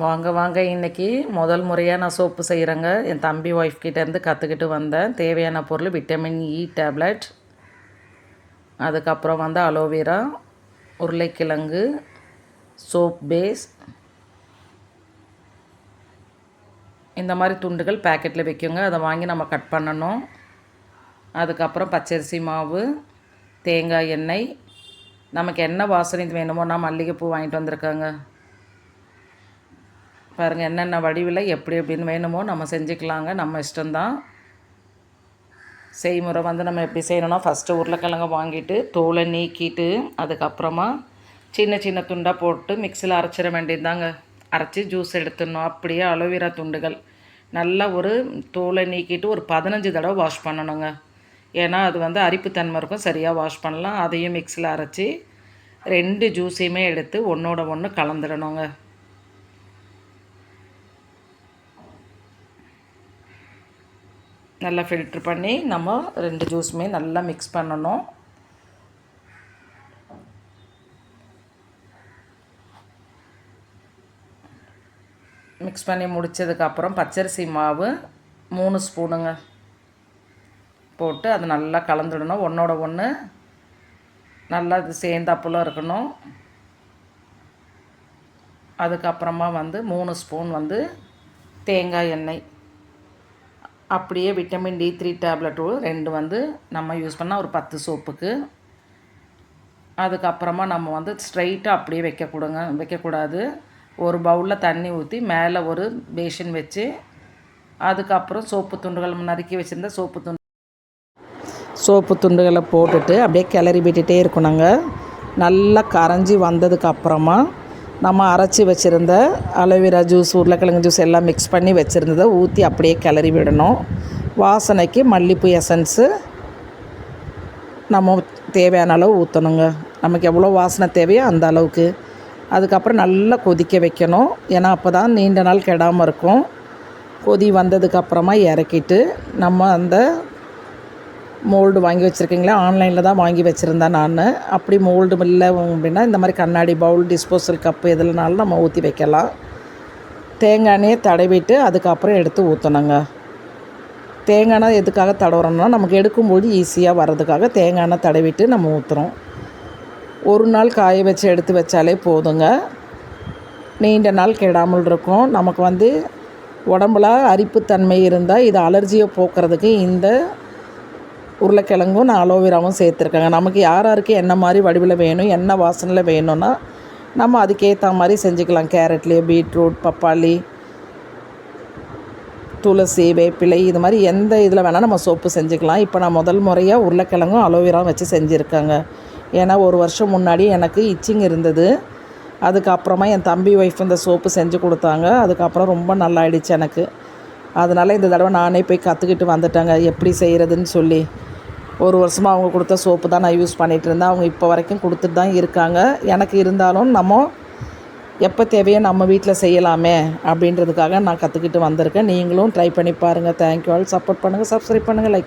வாங்க வாங்க. இன்றைக்கி முதல் முறையாக நான் சோப்பு செய்கிறேங்க என் தம்பி ஒய்ஃப் கிட்டேருந்து கற்றுக்கிட்டு வந்தேன். தேவையான பொருள் விட்டமின் இ டேப்லெட் அதுக்கப்புறம் வந்து அலோவேரா உருளைக்கிழங்கு சோப் பேஸ் இந்த மாதிரி துண்டுகள் பேக்கெட்டில் விற்குங்க அதை வாங்கி நம்ம கட் பண்ணணும். அதுக்கப்புறம் பச்சரிசி மாவு தேங்காய் எண்ணெய். நமக்கு என்ன வாசனை வேணுமோ நான் மல்லிகைப்பூ வாங்கிட்டு வந்திருக்காங்க. பாருங்கள் என்னென்ன வடிவில் எப்படி எப்படின்னு வேணுமோ நம்ம செஞ்சுக்கலாங்க. நம்ம இஷ்டம்தான். செய்முறை வந்து நம்ம எப்படி செய்யணும்னா ஃபஸ்ட்டு உருளைக்கிழங்க வாங்கிட்டு தோலை நீக்கிட்டு அதுக்கப்புறமா சின்ன சின்ன துண்டாக போட்டு மிக்சியில் அரைச்சிட வேண்டியதுதாங்க. அரைச்சி ஜூஸ் எடுத்துடணும். அப்படியே அலோவேரா துண்டுகள். நல்லா ஒரு தோலை நீக்கிட்டு ஒரு பதினஞ்சு தடவை வாஷ் பண்ணணுங்க. ஏன்னா அது வந்து அரிப்புத்தன்மை இருக்கும். சரியாக வாஷ் பண்ணலாம். அதையும் மிக்சியில் அரைச்சி ரெண்டு ஜூஸையுமே எடுத்து ஒன்றோட ஒன்று கலந்துடணுங்க. நல்லா ஃபில்ட்ரு பண்ணி நம்ம ரெண்டு ஜூஸுமே நல்லா மிக்ஸ் பண்ணணும். மிக்ஸ் பண்ணி முடித்ததுக்கப்புறம் பச்சரிசி மாவு மூணு ஸ்பூனுங்க. போட்டு அது நல்லா கலந்துடணும். ஒன்றோட ஒன்று நல்லா இது சேர்ந்தாப்புல இருக்கணும். அதுக்கப்புறமா வந்து மூணு ஸ்பூன் வந்து தேங்காய் எண்ணெய். அப்படியே விட்டமின் டி த்ரீ டேப்லெட்டும் ரெண்டு வந்து நம்ம யூஸ் பண்ணால் ஒரு பத்து சோப்புக்கு. அதுக்கப்புறமா நம்ம வந்து ஸ்ட்ரைட்டாக அப்படியே வைக்கக்கூடுங்க வைக்கக்கூடாது. ஒரு பவுலில் தண்ணி ஊற்றி மேலே ஒரு பேஷன் வச்சு அதுக்கப்புறம் சோப்பு துண்டுகள் நறுக்கி வச்சுருந்த சோப்பு துண்டு சோப்பு துண்டுகளை போட்டுட்டு அப்படியே கிளறி விட்டுட்டே இருக்கணுங்க. நல்லா கரைஞ்சி வந்ததுக்கப்புறமா நம்ம அரைச்சி வச்சுருந்த அலோவேரா ஜூஸ் உருளைக்கிழங்கு ஜூஸ் எல்லாம் மிக்ஸ் பண்ணி வச்சுருந்ததை ஊற்றி அப்படியே கிளறி விடணும். வாசனைக்கு மல்லிப்பூ எசன்ஸு நம்ம தேவையான அளவு ஊற்றணுங்க நமக்கு எவ்வளோ வாசனை தேவையோ அந்த அளவுக்கு. அதுக்கப்புறம் நல்லா கொதிக்க வைக்கணும். ஏன்னா அப்போ தான் நீண்ட நாள் கெடாமல் இருக்கும். கொதி வந்ததுக்கப்புறமா இறக்கிட்டு நம்ம அந்த மோல்டு வாங்கி வச்சுருக்கீங்களா? ஆன்லைனில் தான் வாங்கி வச்சுருந்தேன் நான். அப்படி மோல்டு இல்லை அப்படின்னா இந்த மாதிரி கண்ணாடி பவுல் டிஸ்போசல் கப்பு எதுலனாலும் நம்ம ஊற்றி வைக்கலாம். தேங்காய் எண்ணெயை தடவிட்டு அதுக்கப்புறம் எடுத்து ஊற்றணுங்க தேங்காய் எண்ணெய் எதுக்காக தடவுறோம்னா நமக்கு எடுக்கும்போது ஈஸியாக வர்றதுக்காக தேங்காய் எண்ணெய் தடவிட்டு நம்ம ஊற்றுறோம் ஒரு நாள் காய வச்சு எடுத்து வச்சாலே போதுங்க. நீண்ட நாள் கெடாமல் இருக்கும். நமக்கு வந்து உடம்புல அரிப்புத்தன்மை இருந்தால் இது அலர்ஜியை போக்குறதுக்கு இந்த உருளைக்கிழங்கும் நான் அலோவேராவும் சேர்த்துருக்கேங்க. நமக்கு யார் யாருக்கு என்ன மாதிரி வடிவில் வேணும் என்ன வாசனையில் வேணும்னா நம்ம அதுக்கேற்ற மாதிரி செஞ்சுக்கலாம். கேரட்லேயே பீட்ரூட் பப்பாளி துளசி வேப்பிலை இது மாதிரி எந்த இதில் வேணால் நம்ம சோப்பு செஞ்சுக்கலாம். இப்போ நான் முதல் முறையாக உருளைக்கிழங்கும் அலோவேராவும் வச்சு செஞ்சுருக்கேங்க. ஏன்னா ஒரு வருஷம் முன்னாடி எனக்கு இச்சிங் இருந்தது. அதுக்கப்புறமா என் தம்பி ஒய்ஃப் இந்த சோப்பு செஞ்சு கொடுத்தாங்க. அதுக்கப்புறம் ரொம்ப நல்லா ஆயிடுச்சு எனக்கு. அதனால் இந்த தடவை நானே போய் கற்றுக்கிட்டு வந்துட்டேங்க. எப்படி செய்கிறதுன்னு சொல்லி. ஒரு வருஷமாக அவங்க கொடுத்த சோப்பு தான் நான் யூஸ் பண்ணிகிட்டு இருந்தேன். அவங்க இப்போ வரைக்கும் கொடுத்துட்டு தான் இருக்காங்க. எனக்கு இருந்தாலும் நம்ம எப்போ தேவையோ நம்ம வீட்டில் செய்யலாமே அப்படின்றதுக்காக நான் கற்றுக்கிட்டு வந்திருக்கேன். நீங்களும் ட்ரை பண்ணி பாருங்கள் தேங்க்யூ ஆல் சப்போர்ட் பண்ணுங்கள் சப்ஸ்கிரைப் பண்ணுங்கள் லைக்